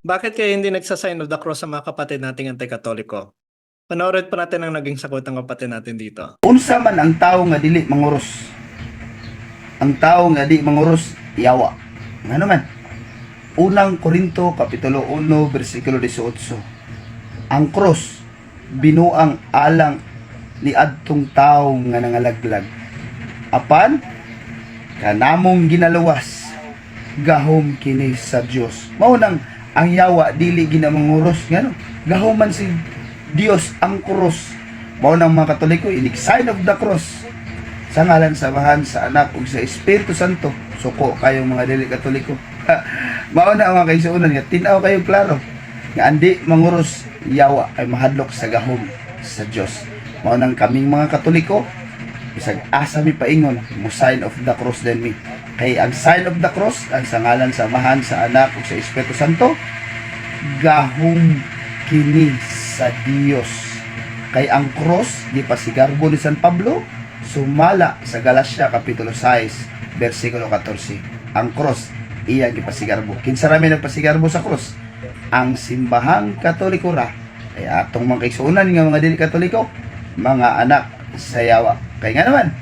Bakit kaya hindi nagsasign of the cross sa mga kapatid nating anti-katoliko? Panoorin pa natin ang naging sagot ng kapatid natin dito. Unsa man ang tao nga dili manguros? Ang tao nga di manguros yawa. Ano man? Unang Korinto kapitulo 1 bersikulo 18. Ang cross binuang alang ni adtong tao nga nangalaglag. Apan kanamong ginaluwas gahom kini sa Dios. Mao nang ang yawa dili ginamanguros ngano? Gahom man si Dios ang cross. Mao nang mga Katoliko inig sign of the cross sa ngalan sa Amahan, sa Anak ug sa Espiritu Santo. Suko kayong mga dili Katoliko. Mao na mga kaisunan nga tinaw kayo klaro nga andi manguros yawa ay mahadlok sa gahom sa Dios. Mao nang kaming mga Katoliko isag asa mi paingon mo sign of the cross then mi kay ang sign of the cross ang sa ngalan sa Amahan, sa Anak ug sa Espiritu Santo gahom kini sa Dios kay ang cross di pasigarbo ni San Pablo sumala sa Galacia kapitulo 6 versikulo 14 ang cross iya gipasigarbo. Kinsa rami nagpasigarbo sa cross? Ang simbahang katoliko ra. Kay atong mga kaigsuonan nga mga dili katoliko mga anak sa yawa kay nga naman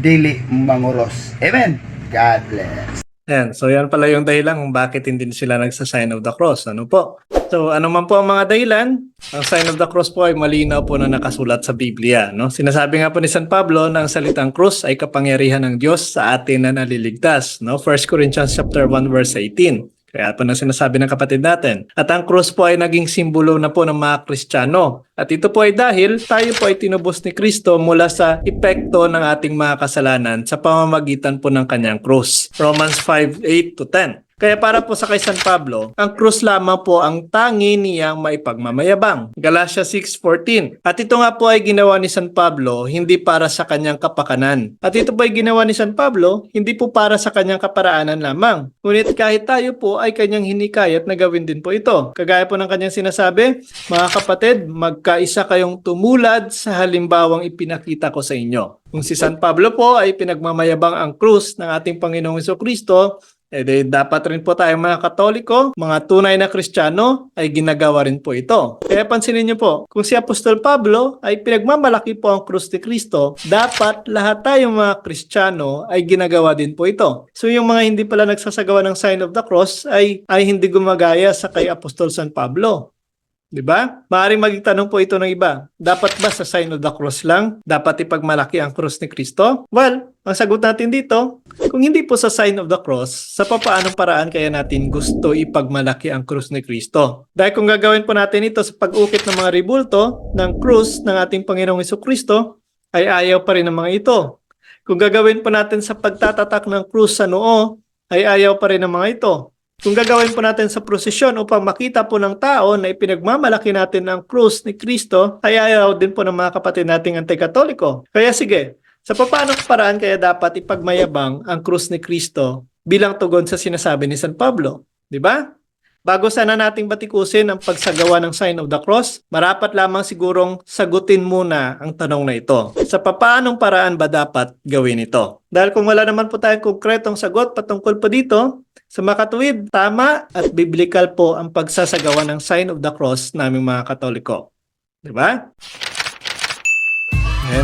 dili manguros. Amen God bless Yan. So, yan pala yung dahilan kung bakit hindi sila nagsa-sign of the cross. Ano po? So, ano man po ang mga dahilan, ang sign of the cross po ay malinaw po na nakasulat sa Biblia. No? Sinasabi nga po ni San Pablo na ang salitang cross ay kapangyarihan ng Diyos sa atin na naliligtas. No? 1 Corinthians chapter 1 verse 18. Kaya po na sinasabi ng kapatid natin. At ang cross po ay naging simbolo na po ng mga Kristiyano. At ito po ay dahil tayo po ay tinubos ni Kristo mula sa epekto ng ating mga kasalanan sa pamamagitan po ng kanyang cross. Romans 5:8 to 10. Kaya para po sa kay San Pablo, ang krus lamang po ang tangi niyang maipagmamayabang. Galatia 6.14 At ito nga po ay ginawa ni San Pablo hindi para sa kanyang kapakanan. At ito po ay ginawa ni San Pablo hindi po para sa kanyang kaparaanan lamang. Ngunit kahit tayo po ay kanyang hinikayat na gawin din po ito. Kagaya po ng kanyang sinasabi, mga kapatid, magkaisa kayong tumulad sa halimbawang ipinakita ko sa inyo. Kung si San Pablo po ay pinagmamayabang ang krus ng ating Panginoong Kristo, eh dapat rin po tayong mga Katoliko, mga tunay na Kristiyano, ay ginagawa rin po ito. Kaya pansinin niyo po, kung si Apostol Pablo ay pinagmamalaki po ang krus ni Kristo, dapat lahat tayong mga Kristiyano ay ginagawa din po ito. So yung mga hindi pala nagsasagawa ng sign of the cross ay, ay hindi gumagaya sa kay Apostol San Pablo. 'Di ba? Maaring maging tanong po ito ng iba. Dapat ba sa sign of the cross lang? Dapat ipagmalaki ang cross ni Kristo? Well, ang sagot natin dito, kung hindi po sa sign of the cross, sa papaanong paraan kaya natin gusto ipagmalaki ang krus ni Kristo? Dahil kung gagawin po natin ito sa pag-ukit ng mga ribulto ng krus ng ating Panginoong Iso Kristo, ay ayaw pa rin ng mga ito. Kung gagawin po natin sa pagtatatak ng krus sa noo, ay ayaw pa rin ng mga ito. Kung gagawin po natin sa prosesyon upang makita po ng tao na ipinagmamalaki natin ang krus ni Kristo, ay ayaw din po ng mga kapatid nating anti-katoliko. Kaya sige, sa papaanong paraan kaya dapat ipagmayabang ang krus ni Kristo bilang tugon sa sinasabi ni San Pablo? Di ba? Bago sana nating batikusin ang pagsagawa ng sign of the cross, marapat lamang sigurong sagutin muna ang tanong na ito. Sa papaanong paraan ba dapat gawin ito? Dahil kung wala naman po tayong konkretong sagot patungkol po dito, sa makatuwid, tama at biblical po ang pagsasagawa ng sign of the cross naming mga katoliko. Di ba?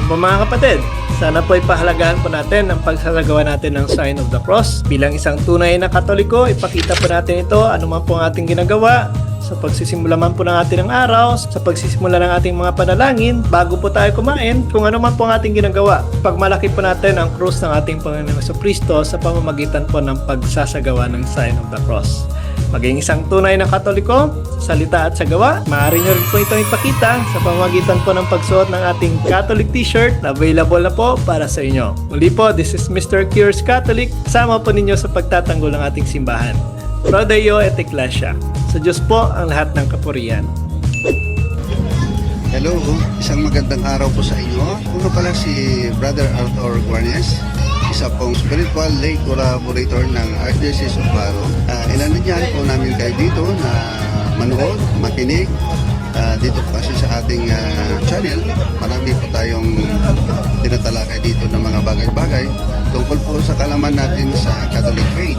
Po mga kapatid, sana po ipahalagahan po natin ang pagsasagawa natin ng sign of the cross. Bilang isang tunay na katoliko, ipakita po natin ito anuman po ang ating ginagawa sa pagsisimula man po ng ating ng araw, sa pagsisimula ng ating mga panalangin, bago po tayo kumain, kung ano man po ang ating ginagawa. Pagmalaki po natin ang cross ng ating Panginoon Kristo sa pamamagitan po ng pagsasagawa ng sign of the cross. Maging isang tunay na katoliko, sa salita at sa gawa, maaari nyo rin po ito ipakita sa pamamagitan po ng pagsuot ng ating Catholic t-shirt na available na po para sa inyo. Muli po, this is Mr. Cures Catholic. Sama po ninyo sa pagtatanggol ng ating simbahan. Pro Deo et Ecclesia. Sa Diyos po ang lahat ng kapurian. Hello, isang magandang araw po sa inyo. Uno pala si Brother Arthur Guarnes, isa pong spiritual lay collaborator ng Archdiocese of Baro. Uh, inanadyan po namin kayo dito na manood, makinig, Ah, dito po kasi sa ating ah, channel, marami po tayong tinatalakay dito ng mga bagay-bagay tungkol po sa kalaman natin sa Catholic faith.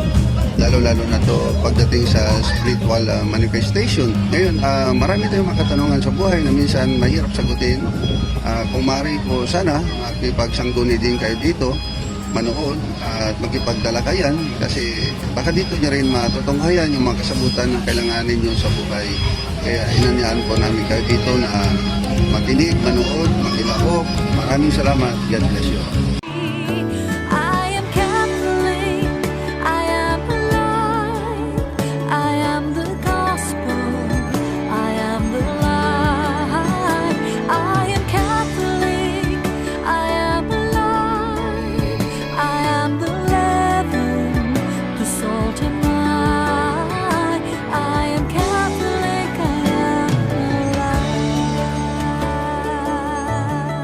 lalo-lalo na to pagdating sa spiritual ah, manifestation. Ngayon, ah, marami tayong mga katanungan sa buhay na minsan mahirap sagutin. Ah, kung maaari po sana, makipagsangguni din kayo dito manood at magkipagdalakayan kasi baka dito nyo rin matutunghayan yung mga kasabutan na kailanganin nyo sa buhay. Kaya inanyaan po namin kayo dito na makinig, manood, makilahok. Maraming salamat. God bless you.